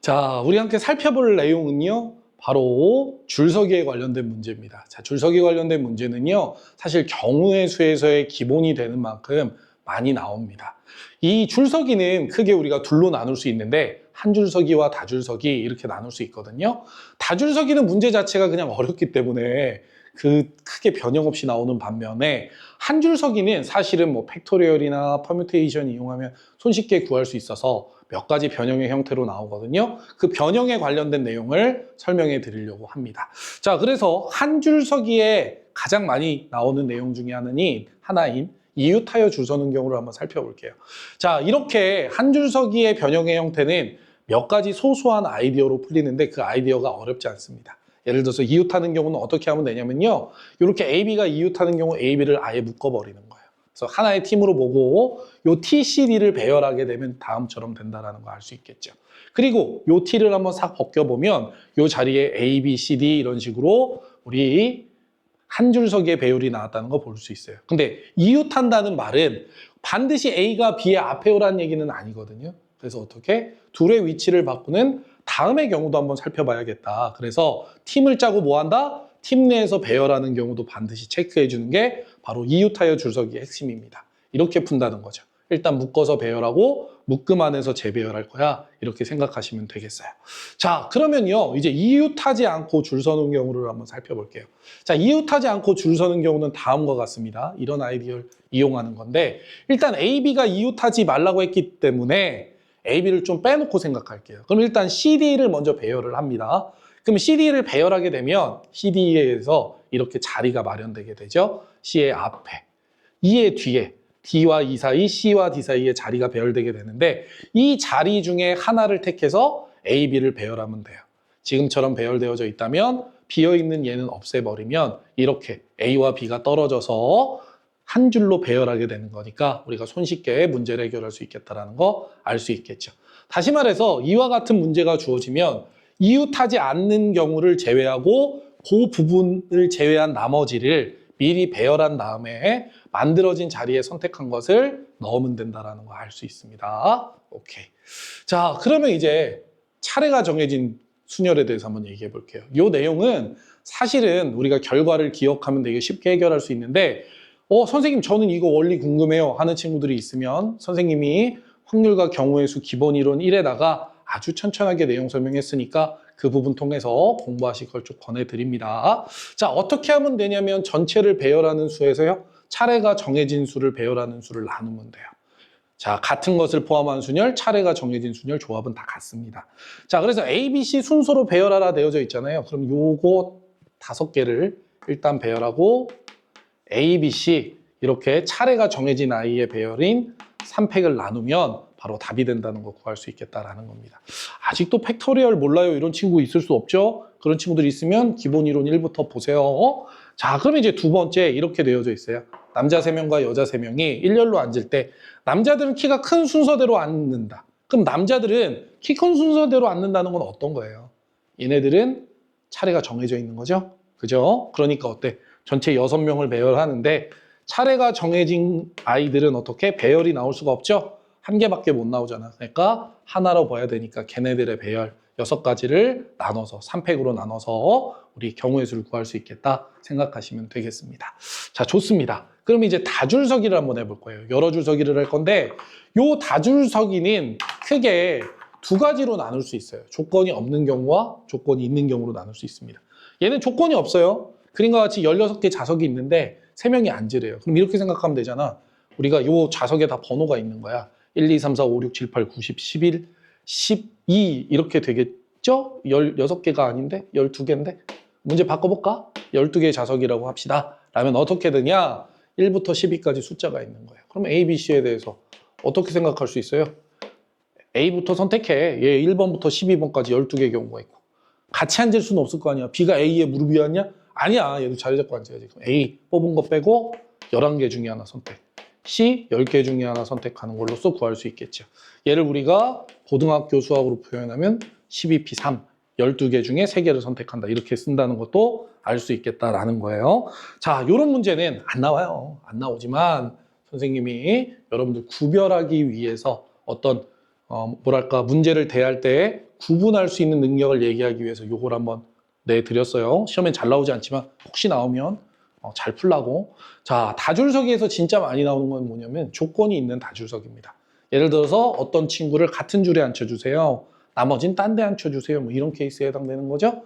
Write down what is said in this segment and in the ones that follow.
자, 우리 함께 살펴볼 내용은요. 바로 줄서기에 관련된 문제입니다. 자, 줄서기 관련된 문제는요. 사실 경우의 수에서의 기본이 되는 만큼 많이 나옵니다. 이 줄서기는 크게 우리가 둘로 나눌 수 있는데 한 줄서기와 다줄서기 이렇게 나눌 수 있거든요. 다줄서기는 문제 자체가 그냥 어렵기 때문에 그 크게 변형 없이 나오는 반면에 한 줄서기는 사실은 뭐 팩토리얼이나 퍼뮤테이션 이용하면 손쉽게 구할 수 있어서 몇 가지 변형의 형태로 나오거든요. 그 변형에 관련된 내용을 설명해 드리려고 합니다. 자, 그래서 한 줄서기에 가장 많이 나오는 내용 중에 하나인 하나인 이유 타여 줄 서는 경우를 한번 살펴볼게요. 자, 이렇게 한 줄서기의 변형의 형태는 몇 가지 소소한 아이디어로 풀리는데 그 아이디어가 어렵지 않습니다. 예를 들어서 이웃하는 경우는 어떻게 하면 되냐면요. 이렇게 AB가 이웃하는 경우 AB를 아예 묶어버리는 거예요. 그래서 하나의 팀으로 보고 요 T, C, D를 배열하게 되면 다음처럼 된다라는 거 알 수 있겠죠. 그리고 요 T를 한번 싹 벗겨보면 요 자리에 A, B, C, D 이런 식으로 우리 한 줄서기의 배열이 나왔다는 거 볼 수 있어요. 근데 이웃한다는 말은 반드시 A가 B의 앞에 오라는 얘기는 아니거든요. 그래서 어떻게 둘의 위치를 바꾸는 다음의 경우도 한번 살펴봐야겠다. 그래서 팀을 짜고 뭐 한다? 팀 내에서 배열하는 경우도 반드시 체크해 주는 게 바로 이웃하여 줄서기의 핵심입니다. 이렇게 푼다는 거죠. 일단 묶어서 배열하고 묶음 안에서 재배열할 거야. 이렇게 생각하시면 되겠어요. 자, 그러면요. 이제 이웃하지 않고 줄 서는 경우를 한번 살펴볼게요. 자, 이웃하지 않고 줄 서는 경우는 다음과 같습니다. 이런 아이디어를 이용하는 건데 일단 AB가 이웃하지 말라고 했기 때문에 AB를 좀 빼놓고 생각할게요. 그럼 일단 CD를 먼저 배열을 합니다. 그럼 CD를 배열하게 되면 CD에서 이렇게 자리가 마련되게 되죠. C의 앞에, E의 뒤에, D와 E 사이, C와 D 사이에 자리가 배열되게 되는데 이 자리 중에 하나를 택해서 A, B를 배열하면 돼요. 지금처럼 배열되어져 있다면 비어있는 얘는 없애버리면 이렇게 A와 B가 떨어져서 한 줄로 배열하게 되는 거니까 우리가 손쉽게 문제를 해결할 수 있겠다라는 거 알 수 있겠죠. 다시 말해서 이와 같은 문제가 주어지면 이웃하지 않는 경우를 제외하고 그 부분을 제외한 나머지를 미리 배열한 다음에 만들어진 자리에 선택한 것을 넣으면 된다라는 거 알 수 있습니다. 오케이. 자, 그러면 이제 차례가 정해진 순열에 대해서 한번 얘기해 볼게요. 이 내용은 사실은 우리가 결과를 기억하면 되게 쉽게 해결할 수 있는데 어, 선생님, 저는 이거 원리 궁금해요 하는 친구들이 있으면 선생님이 확률과 경우의 수 기본 이론 1에다가 아주 천천하게 내용 설명했으니까 그 부분 통해서 공부하실 걸 좀 권해드립니다. 자, 어떻게 하면 되냐면 전체를 배열하는 수에서요, 차례가 정해진 수를 배열하는 수를 나누면 돼요. 자, 같은 것을 포함한 순열, 차례가 정해진 순열 조합은 다 같습니다. 자, 그래서 A, B, C 순서로 배열하라 되어져 있잖아요. 그럼 요거 다섯 개를 일단 배열하고 A, B, C 이렇게 차례가 정해진 아이의 배열인 3팩을 나누면 바로 답이 된다는 거 구할 수 있겠다라는 겁니다. 아직도 팩토리얼 몰라요 이런 친구 있을 수 없죠? 그런 친구들이 있으면 기본 이론 1부터 보세요. 자, 그럼 이제 두 번째 이렇게 되어져 있어요. 남자 3명과 여자 3명이 일렬로 앉을 때 남자들은 키가 큰 순서대로 앉는다. 그럼 남자들은 키 큰 순서대로 앉는다는 건 어떤 거예요? 얘네들은 차례가 정해져 있는 거죠? 그죠? 그러니까 어때? 전체 6명을 배열하는데 차례가 정해진 아이들은 어떻게 배열이 나올 수가 없죠? 한 개밖에 못 나오잖아. 그러니까 하나로 봐야 되니까 걔네들의 배열 여섯 가지를 나눠서 3팩으로 나눠서 우리 경우의 수를 구할 수 있겠다 생각하시면 되겠습니다. 자, 좋습니다. 그럼 이제 다줄서기를 한번 해볼 거예요. 여러 줄서기를 할 건데 요 다줄서기는 크게 두 가지로 나눌 수 있어요. 조건이 없는 경우와 조건이 있는 경우로 나눌 수 있습니다. 얘는 조건이 없어요. 그림과 같이 16개 자석이 있는데 3명이 앉으래요. 그럼 이렇게 생각하면 되잖아. 우리가 요 자석에 다 번호가 있는 거야. 1, 2, 3, 4, 5, 6, 7, 8, 9, 10, 11, 12 이렇게 되겠죠? 16개가 아닌데? 12개인데? 문제 바꿔볼까? 12개의 자석이라고 합시다. 라면 어떻게 되냐? 1부터 12까지 숫자가 있는 거예요. 그럼 A, B, C에 대해서 어떻게 생각할 수 있어요? A부터 선택해. 얘 1번부터 12번까지 12개의 경우가 있고. 같이 앉을 수는 없을 거 아니야. B가 A의 무릎 위에 앉냐? 아니야. 얘도 자리 잡고 앉아야지. 그럼 A 뽑은 거 빼고 11개 중에 하나 선택. C 10개 중에 하나 선택하는 걸로써 구할 수 있겠죠. 얘를 우리가 고등학교 수학으로 표현하면 12P 3, 12개 중에 3개를 선택한다. 이렇게 쓴다는 것도 알 수 있겠다라는 거예요. 자, 이런 문제는 안 나와요. 안 나오지만 선생님이 여러분들 구별하기 위해서 어떤 어, 뭐랄까 문제를 대할 때 구분할 수 있는 능력을 얘기하기 위해서 요걸 한번 내드렸어요. 시험엔 잘 나오지 않지만 혹시 나오면 어, 잘 풀라고. 자, 다줄서기에서 진짜 많이 나오는 건 뭐냐면 조건이 있는 다줄서기입니다. 예를 들어서 어떤 친구를 같은 줄에 앉혀주세요. 나머진 딴 데 앉혀주세요. 뭐 이런 케이스에 해당되는 거죠.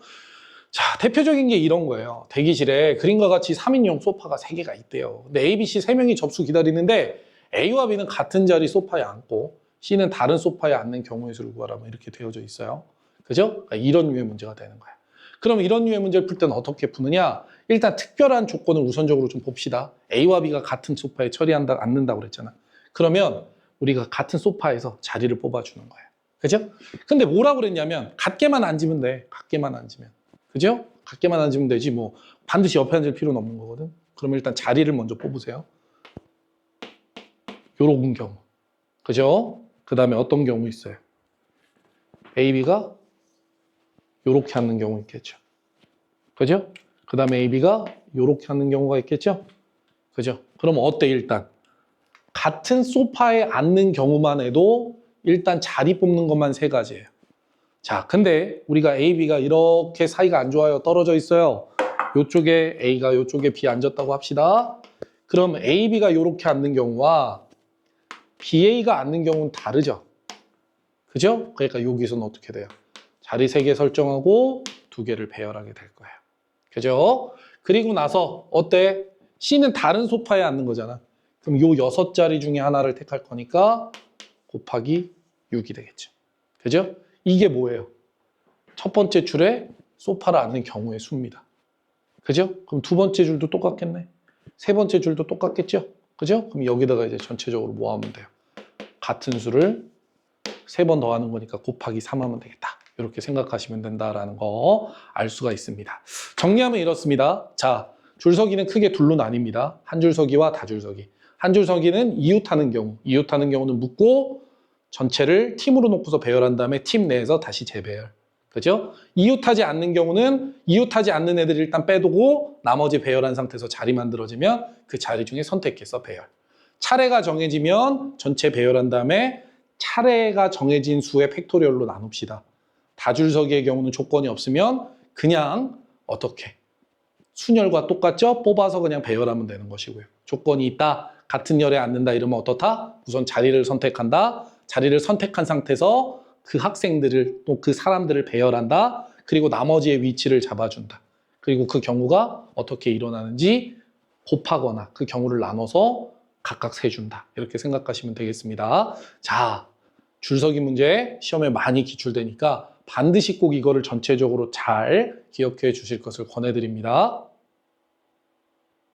자, 대표적인 게 이런 거예요. 대기실에 그림과 같이 3인용 소파가 3개가 있대요. 근데 A, B, C 3명이 접수 기다리는데 A와 B는 같은 자리 소파에 앉고 C는 다른 소파에 앉는 경우의 수를 구하라. 뭐 이렇게 되어져 있어요. 그죠? 그러니까 이런 류의 문제가 되는 거야. 그럼 이런 류의 문제를 풀 때는 어떻게 푸느냐? 일단 특별한 조건을 우선적으로 좀 봅시다. A와 B가 같은 소파에 처리한다, 앉는다고 그랬잖아. 그러면 우리가 같은 소파에서 자리를 뽑아주는 거예요. 그죠? 근데 뭐라고 그랬냐면, 같게만 앉으면 돼. 같게만 앉으면. 그죠? 같게만 앉으면 되지, 뭐, 반드시 옆에 앉을 필요는 없는 거거든. 그러면 일단 자리를 먼저 뽑으세요. 요런 경우. 그죠? 그 다음에 어떤 경우 있어요? A, B가 요렇게 앉는 경우 있겠죠. 그죠? 그 다음에 A, B가 요렇게 앉는 경우가 있겠죠. 그죠? 그럼 어때, 일단? 같은 소파에 앉는 경우만 해도 일단 자리 뽑는 것만 세 가지예요. 자, 근데 우리가 A, B가 이렇게 사이가 안 좋아요. 떨어져 있어요. 요쪽에 A가 요쪽에 B 앉았다고 합시다. 그럼 A, B가 이렇게 앉는 경우와 BA가 앉는 경우는 다르죠. 그죠? 그러니까 여기서는 어떻게 돼요? 자리 세 개 설정하고 두 개를 배열하게 될 거예요. 그죠? 그리고 나서 어때? C는 다른 소파에 앉는 거잖아. 그럼 요 여섯 자리 중에 하나를 택할 거니까 곱하기 6이 되겠죠. 그죠? 이게 뭐예요? 첫 번째 줄에 소파를 앉는 경우의 수입니다. 그죠? 그럼 두 번째 줄도 똑같겠네. 세 번째 줄도 똑같겠죠? 그죠? 그럼 여기다가 이제 전체적으로 뭐 하면 돼요? 같은 수를 세 번 더하는 거니까 곱하기 3 하면 되겠다. 이렇게 생각하시면 된다라는 거 알 수가 있습니다. 정리하면 이렇습니다. 자, 줄서기는 크게 둘로 나뉩니다. 한 줄서기와 다줄서기. 한 줄서기는 이웃하는 경우, 이웃하는 경우는 묶고 전체를 팀으로 놓고서 배열한 다음에 팀 내에서 다시 재배열. 그죠? 이웃하지 않는 경우는 이웃하지 않는 애들 일단 빼두고 나머지 배열한 상태에서 자리 만들어지면 그 자리 중에 선택해서 배열. 차례가 정해지면 전체 배열한 다음에 차례가 정해진 수의 팩토리얼로 나눕시다. 다줄서기의 경우는 조건이 없으면 그냥 어떻게 순열과 똑같죠? 뽑아서 그냥 배열하면 되는 것이고요. 조건이 있다. 같은 열에 앉는다 이러면 어떻다? 우선 자리를 선택한다. 자리를 선택한 상태에서 그 학생들을 또 그 사람들을 배열한다. 그리고 나머지의 위치를 잡아준다. 그리고 그 경우가 어떻게 일어나는지 곱하거나 그 경우를 나눠서 각각 세준다. 이렇게 생각하시면 되겠습니다. 자, 줄서기 문제 시험에 많이 기출되니까 반드시 꼭 이거를 전체적으로 잘 기억해 주실 것을 권해드립니다.